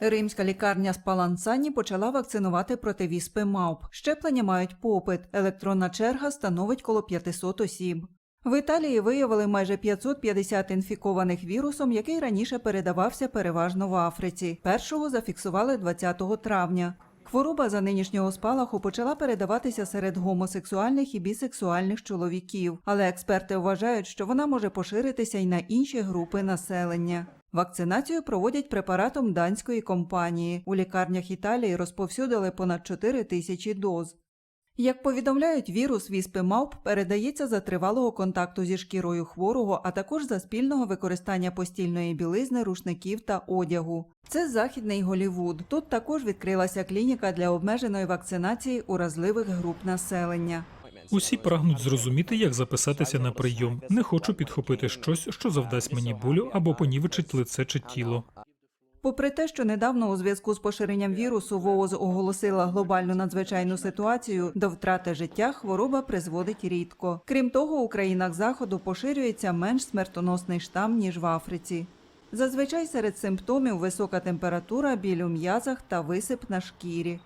Римська лікарня Спалансані почала вакцинувати проти віспи мавп. Щеплення мають попит. Електронна черга становить коло 500 осіб. В Італії виявили майже 550 інфікованих вірусом, який раніше передавався переважно в Африці. Першого зафіксували 20 травня. Хвороба за нинішнього спалаху почала передаватися серед гомосексуальних і бісексуальних чоловіків, але експерти вважають, що вона може поширитися й на інші групи населення. Вакцинацію проводять препаратом данської компанії. У лікарнях Італії розповсюдили понад 4 тисячі доз. Як повідомляють, вірус віспи мавп передається за тривалого контакту зі шкірою хворого, а також за спільного використання постільної білизни, рушників та одягу. Це західний Голівуд. Тут також відкрилася клініка для обмеженої вакцинації уразливих груп населення. Усі прагнуть зрозуміти, як записатися на прийом. Не хочу підхопити щось, що завдасть мені болю або понівечить лице чи тіло. Попри те, що недавно у зв'язку з поширенням вірусу ВООЗ оголосила глобальну надзвичайну ситуацію, до втрати життя хвороба призводить рідко. Крім того, у країнах заходу поширюється менш смертоносний штам ніж в Африці. Зазвичай серед симптомів висока температура, біль у м'язах та висип на шкірі.